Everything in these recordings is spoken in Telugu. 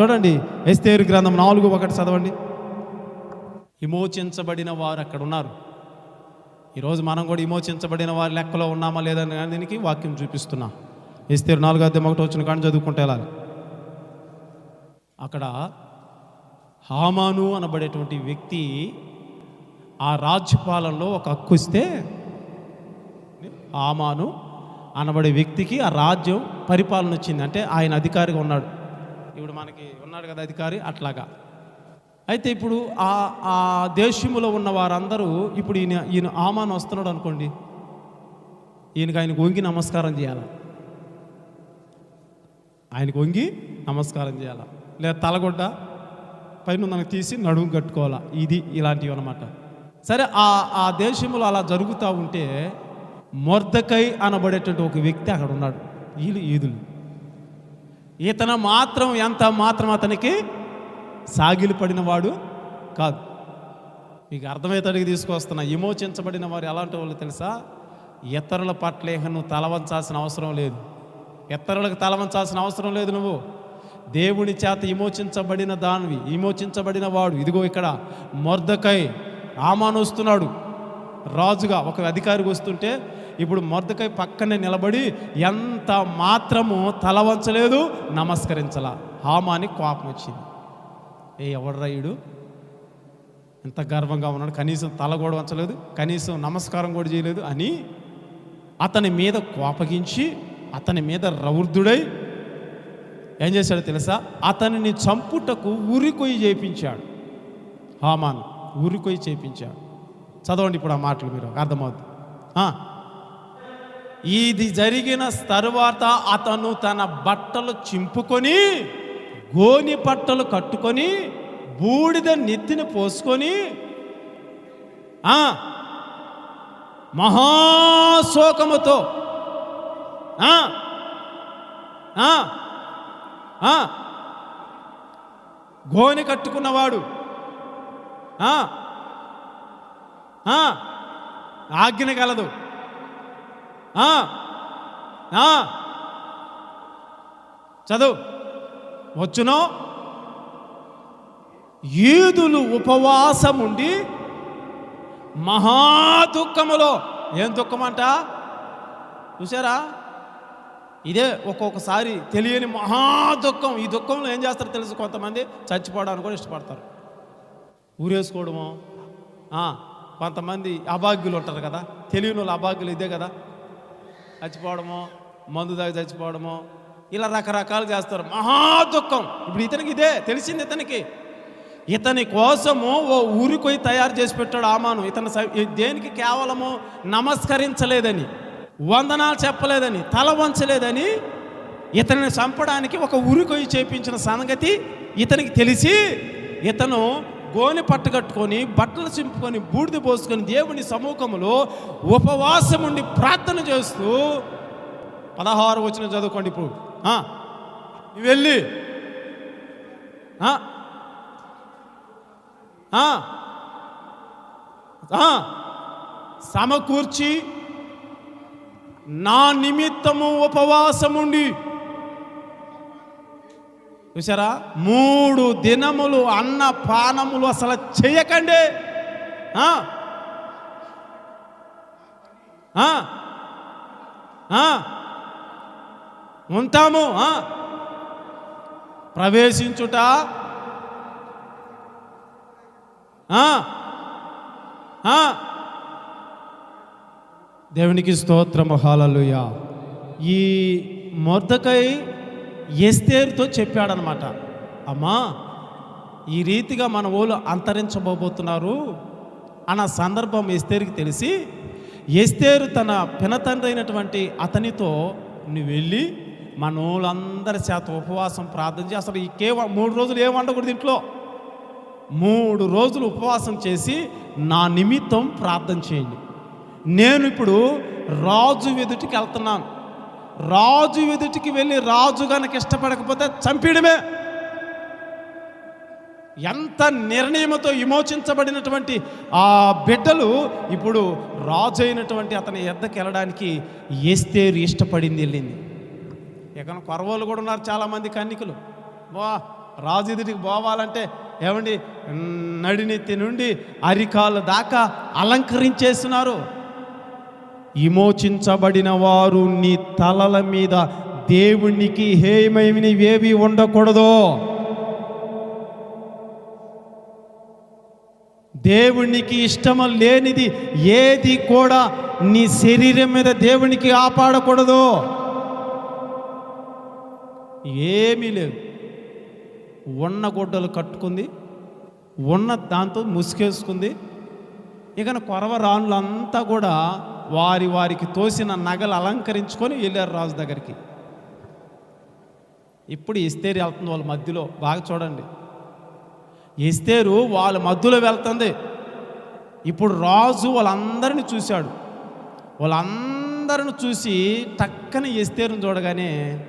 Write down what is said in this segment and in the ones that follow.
చూడండి ఎస్తేరు గ్రంథం నాలుగు ఒకటి చదవండి. విమోచించబడిన వారు అక్కడ ఉన్నారు. ఈరోజు మనం కూడా విమోచించబడిన వారి లెక్కలో ఉన్నామా లేదని దీనికి వాక్యం చూపిస్తున్నా. ఎస్తేరు నాలుగు అద్దెం ఒకటి వచ్చిన కానీ చదువుకుంటే వెళ్ళాలి అక్కడ హామాను అనబడేటువంటి వ్యక్తి ఆ రాజ్యపాలనలో ఒక హక్కు ఇస్తే హామాను అనబడే వ్యక్తికి ఆ రాజ్యం పరిపాలన వచ్చింది. అంటే ఆయన అధికారిగా ఉన్నాడు. ఇప్పుడు మనకి ఉన్నాడు కదా అధికారి? అట్లాగా. అయితే ఇప్పుడు ఆ ఆ దేశంలో ఉన్న వారందరూ ఇప్పుడు ఈయన ఈయన ఆమాను వస్తున్నాడు అనుకోండి. ఈయనకి ఆయనకు వంగి నమస్కారం చేయాలి? ఆయనకు వంగి నమస్కారం చేయాలా? లేదా తలగొడ్డ పైన మనకు తీసి నడుము కట్టుకోవాలా? ఇది ఇలాంటివి అనమాట సరే ఆ ఆ దేశంలో అలా జరుగుతూ ఉంటే మొర్దకై అనబడేటువంటి ఒక వ్యక్తి అక్కడ ఉన్నాడు. వీళ్ళు ఈదులు ఇతను మాత్రం ఎంత మాత్రం అతనికి సాగిలి పడినవాడు కాదు. మీకు అర్థమయ్యేటడికి తీసుకొస్తున్నా విమోచించబడిన వారు ఎలాంటి వాళ్ళు తెలుసా? ఇతరుల పట్ల ఇక నువ్వు తలవంచాల్సిన అవసరం లేదు. ఇతరులకు తలవంచాల్సిన అవసరం లేదు నువ్వు. దేవుని చేత విమోచించబడిన దానివి విమోచించబడిన వాడు. ఇదిగో ఇక్కడ మొర్దకై ఆమాను వస్తున్నాడు. రాజుగా ఒక అధికారికి వస్తుంటే ఇప్పుడు మొర్దకై పక్కనే నిలబడి ఎంత మాత్రము తల వంచలేదు నమస్కరించలా. హామాని కోపం వచ్చింది. ఏ ఎవడ్రా ఎంత గర్వంగా ఉన్నాడు. కనీసం తల కూడా వంచలేదు కనీసం నమస్కారం కూడా చేయలేదు అని అతని మీద కోపగించి అతని మీద రౌర్ధుడై ఏం చేశాడో తెలుసా? అతనిని చంపుటకు ఉరికొయ్యి చేయించాడు హామాన్ ఉరికొయ్యి చేయించాడు చదవండి ఇప్పుడు ఆ మాటలు మీరు అర్థమవుతుంది ఇది జరిగిన తరువాత అతను తన బట్టలు చింపుకొని గోని బట్టలు కట్టుకొని బూడిద నెత్తిని పోసుకొని మహాశోకముతో గోని కట్టుకున్నవాడు ఆజ్ఞ కలదు చదువు. వచ్చునో. ఈదులు ఉపవాసముండి మహా దుఃఖములో ఏం దుఃఖమంట? చూసారా ఇదే ఒక్కొక్కసారి తెలియని మహా దుఃఖం ఈ దుఃఖంలో ఏం చేస్తారో తెలుసు? కొంతమంది చచ్చిపోవడానికి కూడా ఇష్టపడతారు. ఊరేసుకోవడము. కొంతమంది అభాగ్యులు ఉంటారు కదా. తెలియని వాళ్ళు అభాగ్యులు ఇదే కదా. చచ్చిపోవడము మందు తాగి చచ్చిపోవడము ఇలా రకరకాలు చేస్తారు. మహా దుఃఖం. ఇప్పుడు ఇతనికి ఇదే తెలిసింది ఇతనికి. ఇతని కోసము ఓ ఊరికొయి తయారు చేసి పెట్టాడు ఆమాను. ఇతను దేనికి కేవలము నమస్కరించలేదని వందనాలు చెప్పలేదని తల వంచలేదని ఇతనిని చంపడానికి ఒక ఉరికొయ్యి చేపించిన సంగతి ఇతనికి తెలిసి ఇతను గోని పట్టుకట్టుకొని బట్టలు చింపుకొని బూడిద పోసుకొని దేవుని సమూహంలో ఉపవాసం ఉండి ప్రార్థన చేస్తూ పదహారు వచ్చిన చదువుకోండి ఇప్పుడు. వెళ్ళి. సమకూర్చి నా నిమిత్తము ఉపవాసముండి చూసారా మూడు దినములు అన్న పానములు అసలు చేయకండి. ఉంటాము. ప్రవేశించుట. దేవునికి స్తోత్రము. హాలలుయ ఈ మొదకై ఎస్తేరుతో చెప్పాడనమాట. అమ్మా ఈ రీతిగా మన ఓళ్ళు అంతరించబోతున్నారు అన్న సందర్భం ఎస్తేరుకి తెలిసి ఎస్తేరు తన పినతండ్రి అయినటువంటి అతనితో నువ్వు వెళ్ళి మన వాళ్ళందరి చేత ఉపవాసం ప్రార్థన చేసి అసలు ఈ మూడు రోజులు ఏం వండకూడదు ఇంట్లో? మూడు రోజులు ఉపవాసం చేసి నా నిమిత్తం ప్రార్థన చేయండి. నేను ఇప్పుడు రాజు ఎదుటికి వెళ్తున్నాను. రాజు ఎదుటికి వెళ్ళి రాజు గనక ఇష్టపడకపోతే చంపేయడమే. ఎంత నిర్ణయంతో విమోచించబడినటువంటి ఆ బిడ్డలు ఇప్పుడు రాజు అయినటువంటి అతని ఎద్దకు వెళ్ళడానికి ఎస్తేరు ఇష్టపడింది వెళ్ళింది. ఇక కొరవోళ్ళు కూడా ఉన్నారు చాలామంది కన్నికలు. బా రాజు ఎదుటికి పోవాలంటే ఏమండి నడినెత్తి నుండి అరికాలు దాకా అలంకరించేస్తున్నారు. విమోచించబడిన వారు నీ తలల మీద దేవునికి హేమైనవేవి ఉండకూడదు? దేవునికి ఇష్టము లేనిది ఏది కూడా నీ శరీరం మీద దేవునికి ఆపాడకూడదు. ఏమీ లేవు ఉన్న గుడ్డలు కట్టుకుంది ఉన్న దాంతో ముసుగేసుకుంది. ఇక కొరవ రానులంతా కూడా వారి వారికి తోసిన నగలు అలంకరించుకొని వెళ్ళారు రాజు దగ్గరికి. ఇప్పుడు ఎస్తేరు వెళ్తుంది వాళ్ళ మధ్యలో. బాగా చూడండి. ఎస్తేరు వాళ్ళ మధ్యలో వెళ్తుంది. ఇప్పుడు రాజు వాళ్ళందరిని చూశాడు. వాళ్ళందరిని చూసి టక్కన ఎస్తేరుని చూడగానే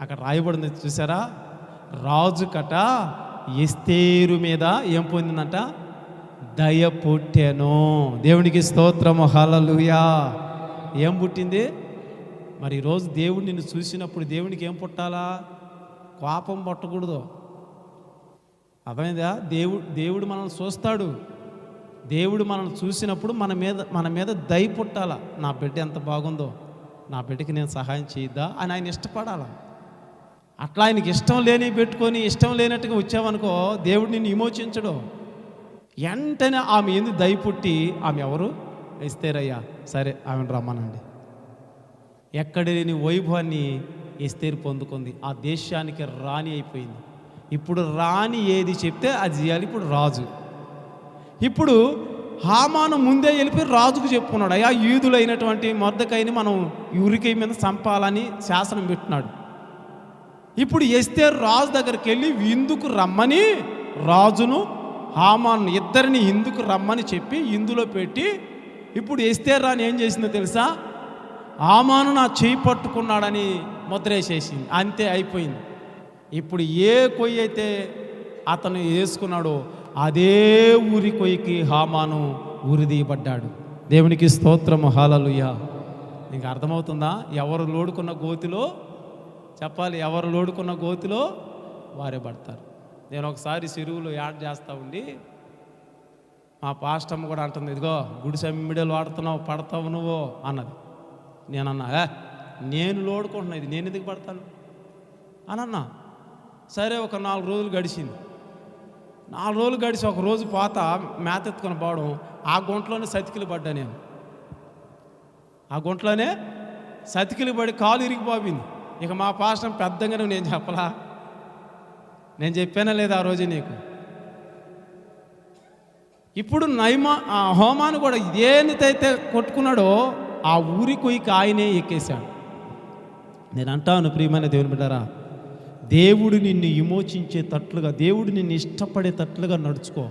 అక్కడ రాయబడింది చూసారా? రాజు కట ఎస్తేరు మీద ఏం పొందిందంట? దయ పుట్టెను. దేవునికి స్తోత్రము. హలలుయా ఏం పుట్టింది? మరి ఈరోజు దేవుడు నిన్ను చూసినప్పుడు దేవునికి ఏం పుట్టాలా? కోపం పట్టకూడదు. అర్థమైందా? దేవుడు దేవుడు మనల్ని చూస్తాడు. దేవుడు మనల్ని చూసినప్పుడు మన మీద మన మీద దయ పుట్టాల? నా బిడ్డ ఎంత బాగుందో. నా బిడ్డకి నేను సహాయం చేయిద్దా? అని ఆయన ఇష్టపడాలా? అట్లా ఆయనకి ఇష్టం లేని పెట్టుకొని ఇష్టం లేనట్టుగా వచ్చావనుకో దేవుడు నిన్ను విమోచించడు. వెంటనే ఆమె ఏంది దయ పుట్టి ఆమె ఎవరు? ఇస్తేరయ్యా సరే ఆమెను రమ్మనండి. ఎక్కడ లేని వైభవాన్ని ఇస్తేరు పొందుకుంది. ఆ దేశానికి రాణి అయిపోయింది. ఇప్పుడు రాణి ఏది చెప్తే అది చేయాలి. ఇప్పుడు రాజు. ఇప్పుడు హామాను ముందే వెళ్ళిపోయి రాజుకు చెప్పుకున్నాడు. అయ్యా యూదులైనటువంటి మొద్దకైని మనం ఉరికై మీద చంపాలని శాసనం పెట్టినాడు. ఇప్పుడు ఎస్తే రాజు దగ్గరికి వెళ్ళి ఇందుకు రమ్మని రాజును హామాను ఇద్దరిని ఇందుకు రమ్మని చెప్పి ఇందులో పెట్టి ఇప్పుడు ఎస్తేర్రాని ఏం చేసిందో తెలుసా? హామాను నా చేయి పట్టుకున్నాడని ముద్రేసేసింది. అంతే అయిపోయింది. ఇప్పుడు ఏ కొయ్యి అయితే అతను వేసుకున్నాడో అదే ఊరి కొయ్యికి హామాను ఉరిదీయబడ్డాడు. దేవునికి స్తోత్రము హాలలుయ నీకు అర్థమవుతుందా? ఎవరు లోడుకున్న గోతిలో? చెప్పాలి. ఎవరు లోడుకున్న గోతిలో? వారే పడతారు. నేను ఒకసారి చెరువులో యాడ్ చేస్తూ ఉండి మా పాస్టమ్మ కూడా అంటుంది ఇదిగో గుడిసె మిడలు వాడుతున్నావు పడతావు నువ్వు అన్నది. నేను అన్నా నేను లోడుకుంటున్నా ఇది నేను ఎందుకు పడతాను? అని అన్నా సరే ఒక నాలుగు రోజులు గడిచింది. నాలుగు రోజులు గడిచి ఒక రోజు పోత మేత ఎత్తుకొని పోవడం ఆ గుంటలోనే సతికిలు పడ్డా నేను. ఆ గుంటలోనే సతికిలు పడి కాలు ఇరిగిపోయింది. ఇక మా పాస్టం పెద్దగానే నేను చెప్పలా? నేను చెప్పానా లేదా ఆ రోజు నీకు? ఇప్పుడు నైమా ఆ హోమాను కూడా దేనితైతే కొట్టుకున్నాడో ఆ ఊరి కొయ్యికి ఆయనే ఎక్కేశాడు. నేను అంటాను ప్రియమైన దేవుని బిడ్డారా దేవుడు నిన్ను విమోచించేటట్లుగా దేవుడు నిన్ను ఇష్టపడేటట్లుగా నడుచుకో.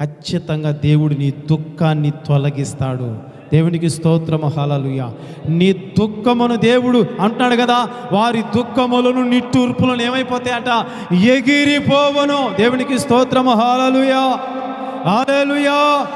ఖచ్చితంగా దేవుడు నీ దుఃఖాన్ని తొలగిస్తాడు. దేవునికి స్తోత్రము హాలలుయ నీ దుఃఖమును దేవుడు అంటున్నాడు కదా వారి దుఃఖములను నిట్టూర్పులను ఏమైపోతాయట? ఎగిరిపోవను. దేవునికి స్తోత్రము హాలలుయా హాలలుయా